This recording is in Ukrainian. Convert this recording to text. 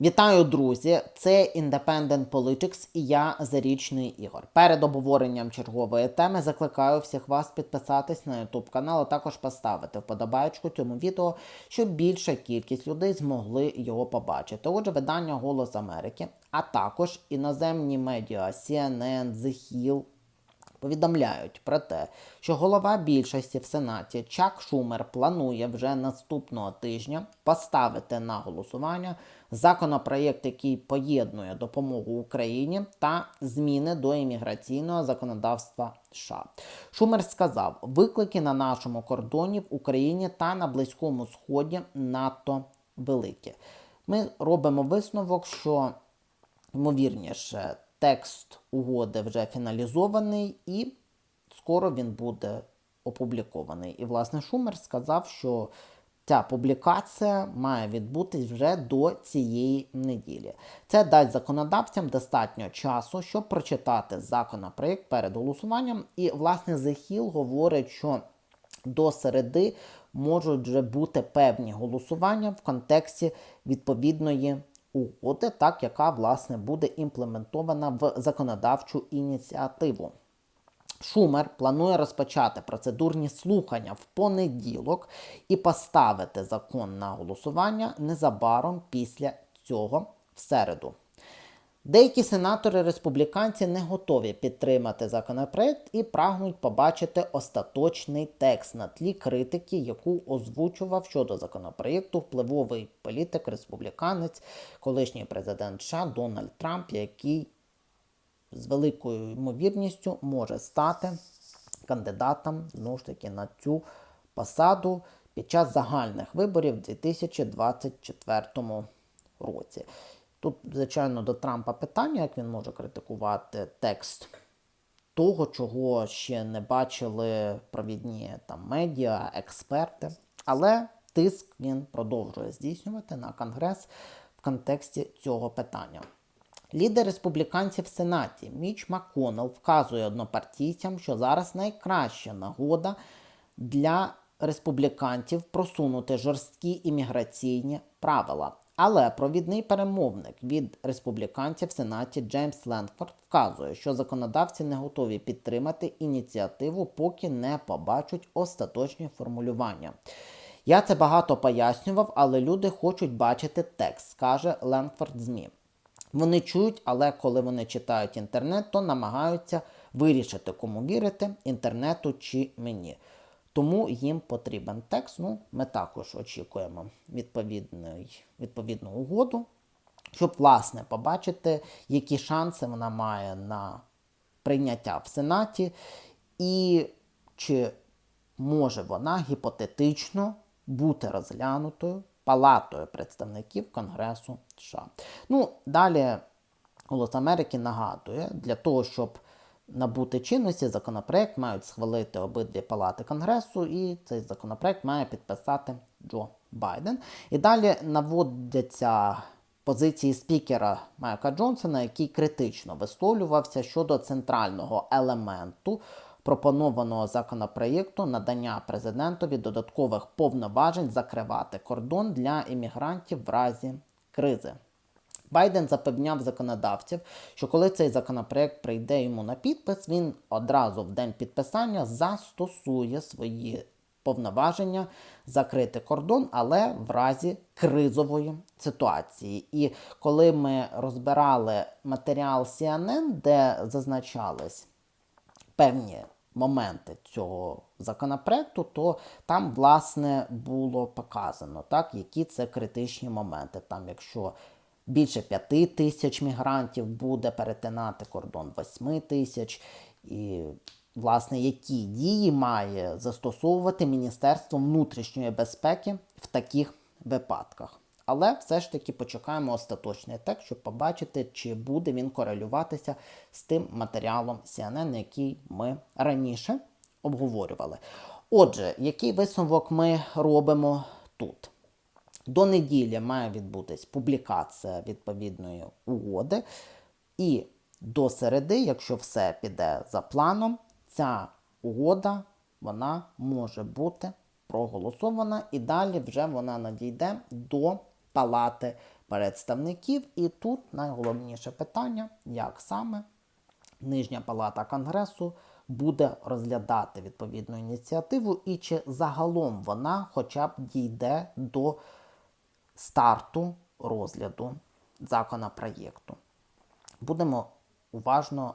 Вітаю, друзі! Це Independent Politics і я Зарічний Ігор. Перед обговоренням чергової теми закликаю всіх вас підписатись на YouTube канал, а також поставити вподобайку цьому відео, щоб більша кількість людей змогли його побачити. Отже, видання Голос Америки, а також іноземні медіа CNN, The Hill, повідомляють про те, що голова більшості в Сенаті Чак Шумер планує вже наступного тижня поставити на голосування законопроєкт, який поєднує допомогу Україні та зміни до імміграційного законодавства США. Шумер сказав, виклики на нашому кордоні в Україні та на Близькому Сході надто великі. Ми робимо висновок, що ймовірніше, текст угоди вже фіналізований і скоро він буде опублікований. І, власне, Шумер сказав, що ця публікація має відбутись вже до цієї неділі. Це дасть законодавцям достатньо часу, щоб прочитати законопроект перед голосуванням. І, власне, Hill говорить, що до середи можуть вже бути певні голосування в контексті відповідної угоди, так яка власне буде імплементована в законодавчу ініціативу. Шумер планує розпочати процедурні слухання в понеділок і поставити закон на голосування незабаром після цього в середу. Деякі сенатори республіканці не готові підтримати законопроект і прагнуть побачити остаточний текст на тлі критики, яку озвучував щодо законопроєкту впливовий політик республіканець, колишній президент США Дональд Трамп, який з великою ймовірністю може стати кандидатом знову ж таки на цю посаду під час загальних виборів у 2024 році. Тут, звичайно, до Трампа питання, як він може критикувати текст того, чого ще не бачили провідні там медіа, експерти. Але тиск він продовжує здійснювати на Конгрес в контексті цього питання. Лідер республіканців в Сенаті Міч МакКоннелл вказує однопартійцям, що зараз найкраща нагода для республіканців просунути жорсткі імміграційні правила. Але провідний перемовник від республіканців в Сенаті Джеймс Ленфорд вказує, що законодавці не готові підтримати ініціативу, поки не побачать остаточні формулювання. Я це багато пояснював, але люди хочуть бачити текст, скаже Ленфорд ЗМІ. Вони чують, але коли вони читають інтернет, то намагаються вирішити, кому вірити, інтернету чи мені. Тому їм потрібен текст. Ну, Ми також очікуємо відповідну угоду, щоб, власне, побачити, які шанси вона має на прийняття в Сенаті, і чи може вона гіпотетично бути розглянутою Палатою представників Конгресу США. Ну, далі Голос Америки нагадує, для того, щоб набути чинності, законопроект мають схвалити обидві палати Конгресу, і цей законопроект має підписати Джо Байден. І далі наводяться позиції спікера Майка Джонсона, який критично висловлювався щодо центрального елементу пропонованого законопроєкту надання президентові додаткових повноважень закривати кордон для іммігрантів в разі кризи. Байден запевняв законодавців, що коли цей законопроект прийде йому на підпис, він одразу в день підписання застосує свої повноваження закрити кордон, але в разі кризової ситуації. І коли ми розбирали матеріал CNN, де зазначались певні моменти цього законопроекту, то там, власне, було показано, так, які це критичні моменти. Там, якщо більше 5 тисяч мігрантів буде перетинати кордон 8 тисяч, і, власне, які дії має застосовувати Міністерство внутрішньої безпеки в таких випадках. Але все ж таки почекаємо остаточний текст, щоб побачити, чи буде він корелюватися з тим матеріалом CNN, який ми раніше обговорювали. Отже, який висновок ми робимо тут? До неділі має відбутись публікація відповідної угоди. І до середи, якщо все піде за планом, ця угода вона може бути проголосована, і далі вже вона надійде до Палати представників. І тут найголовніше питання, як саме Нижня палата Конгресу буде розглядати відповідну ініціативу, і чи загалом вона хоча б дійде до старту розгляду законопроєкту. Будемо уважно